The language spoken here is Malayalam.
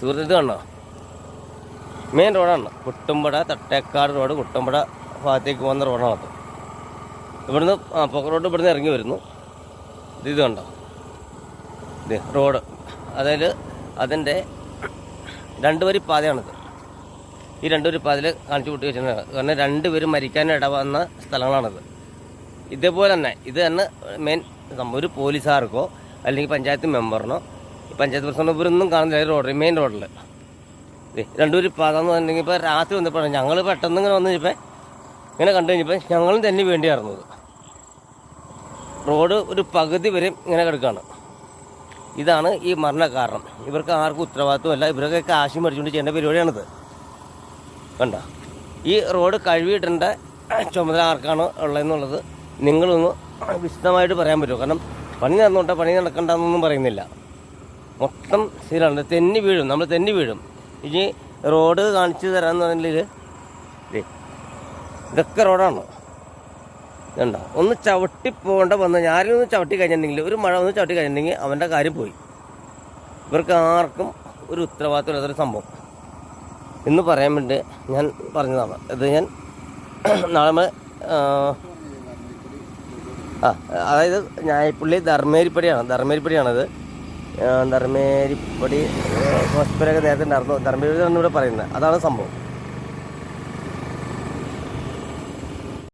സുഹൃത്ത് കണ്ടോ? മെയിൻ റോഡാണ് കുട്ടുമ്പട തട്ടേക്കാട് റോഡ് കുട്ടുമ്പട ഭാഗത്തേക്ക് പോകുന്ന റോഡാണത് ഇവിടുന്ന് ആ പൊക്ക റോഡ് ഇവിടുന്ന് ഇറങ്ങി വരുന്നു. ഇത് കണ്ടോ? ഇത് റോഡ് അതായത് അതിന്റെ രണ്ട് വരി പാതയാണിത്. ഈ രണ്ട് വരി പാതയിൽ കാണിച്ചു കൂട്ടി വെച്ചിട്ടുണ്ട് കാരണം രണ്ടുപേരും മരിക്കാൻ ഇടവന്ന സ്ഥലങ്ങളാണിത്. ഇതേപോലെ തന്നെ ഇത് തന്നെ മെയിൻ ഒരു പോലീസുകാർക്കോ അല്ലെങ്കിൽ പഞ്ചായത്ത് മെമ്പറിനോ പഞ്ചായത്ത് പ്രസിഡന്റ് ഇവരൊന്നും കാണുന്നില്ല റോഡ് മെയിൻ റോഡിൽ രണ്ടുപേരും പാത എന്ന് പറഞ്ഞെങ്കിൽ ഇപ്പോൾ രാത്രി വന്നപ്പോഴാണ് ഞങ്ങൾ പെട്ടെന്ന് ഇങ്ങനെ വന്നു കഴിഞ്ഞപ്പോൾ ഇങ്ങനെ കണ്ടു കഴിഞ്ഞപ്പോൾ ഞങ്ങളും തന്നെ വേണ്ടി റോഡ് ഒരു പകുതി വരെ ഇങ്ങനെ കിടക്കുകയാണ് ഇതാണ് ഈ മരണ കാരണം. ഇവർക്ക് ആർക്കും ഉത്തരവാദിത്വമല്ല ഇവരൊക്കെ കാശ് മേടിച്ചുകൊണ്ട് ചെയ്യേണ്ട പരിപാടിയാണിത്. കണ്ട? ഈ റോഡ് കഴുകിയിടേണ്ട ചുമതല ആർക്കാണ് ഉള്ളതെന്നുള്ളത് നിങ്ങളൊന്ന് വിശദമായിട്ട് പറയാൻ പറ്റുമോ? കാരണം പണി നടന്നോട്ടെ പണി നടക്കണ്ടെന്നൊന്നും പറയുന്നില്ല. മൊത്തം സീലാണ് തെന്നി വീഴും. നമ്മൾ തെന്നി വീഴും. ഇനി റോഡ് കാണിച്ചു തരാമെന്ന് പറഞ്ഞാൽ ദേ, ഇതൊക്കെ റോഡാണ്? ഇതുണ്ടോ? ഒന്ന് ചവിട്ടി പോകേണ്ട വന്ന് ഞാനും ഒന്ന് ചവിട്ടി കഴിഞ്ഞിട്ടുണ്ടെങ്കിൽ ഒരു മഴ ഒന്ന് ചവിട്ടി കഴിഞ്ഞിട്ടുണ്ടെങ്കിൽ അവന്റെ കാര്യം പോയി. ഇവർക്ക് ആർക്കും ഒരു ഉത്തരവാദിത്വം ഇല്ലാത്തൊരു സംഭവം. എന്ന് പറയാൻ വേണ്ടി ഞാൻ പറഞ്ഞതാണ്. ഇത് ഞാൻ നാളെ ആ, അതായത് ഞായപ്പള്ളി ധർമ്മേരിപ്പടിയാണ്. ധർമ്മേരിപ്പടിയാണത്. ധർമ്മേരിപ്പടി ഹോസ്പിറ്റലൊക്കെ നേരത്തെ ഉണ്ടായിരുന്നു. ധർമ്മേരി എന്നാണ് ഇവിടെ പറയുന്നത്. അതാണ് സംഭവം.